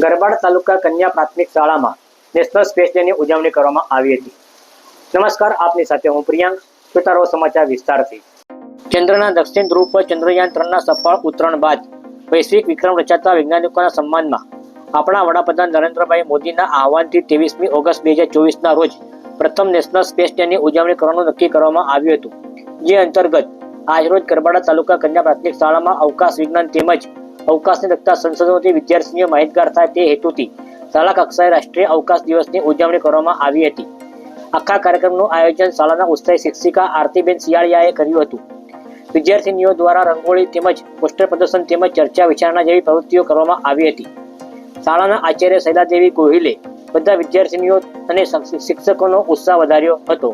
ગરબાડ તાલુકા કન્યા પ્રાથમિક શાળામાં નેશનલ સ્પેસ ડેની ઉજવણી કરવામાં આવી હતી. નમસ્કાર, આપની સાથે હું પ્રિયાંક, સુતારો સમાચાર વિસ્તારથી. ચંદ્રના દક્ષિણ ધ્રુવ પર ચંદ્રયાન ત્રણના સફળ ઉતરણ બાદ વૈશ્વિક વિક્રમ રચાતા વૈજ્ઞાનિકોના સન્માનમાં આપણા વડાપ્રધાન નરેન્દ્રભાઈ મોદીના આહવાનથી ત્રેવીસમી ઓગસ્ટ બે હજાર ચોવીસના રોજ પ્રથમ નેશનલ સ્પેસ ડેની ઉજવણી કરવાનું નક્કી કરવામાં આવ્યું હતું. જે અંતર્ગત આજરોજ ગરબાડા તાલુકા કન્યા પ્રાથમિક શાળામાં અવકાશ વિજ્ઞાન તેમજ અવકાશને લગતા સંશોધનોથી વિદ્યાર્થીઓ માહિતગાર થાય તે હેતુથી શાળા કક્ષાએ રાષ્ટ્રીય અવકાશ દિવસની ઉજવણી કરવામાં આવી હતી. આખા કાર્યક્રમનું આયોજન શાળાના ઉત્સાહી શિક્ષિકા આરતીબેન શિયાળિયાએ કર્યું હતું. વિદ્યાર્થીનીઓ દ્વારા રંગોળી તેમજ પોસ્ટર પ્રદર્શન તેમજ ચર્ચા વિચારણા જેવી પ્રવૃત્તિઓ કરવામાં આવી હતી. શાળાના આચાર્ય શૈલાદેવી ગોહિલે બધા વિદ્યાર્થીનીઓ અને શિક્ષકોનો ઉત્સાહ વધાર્યો હતો.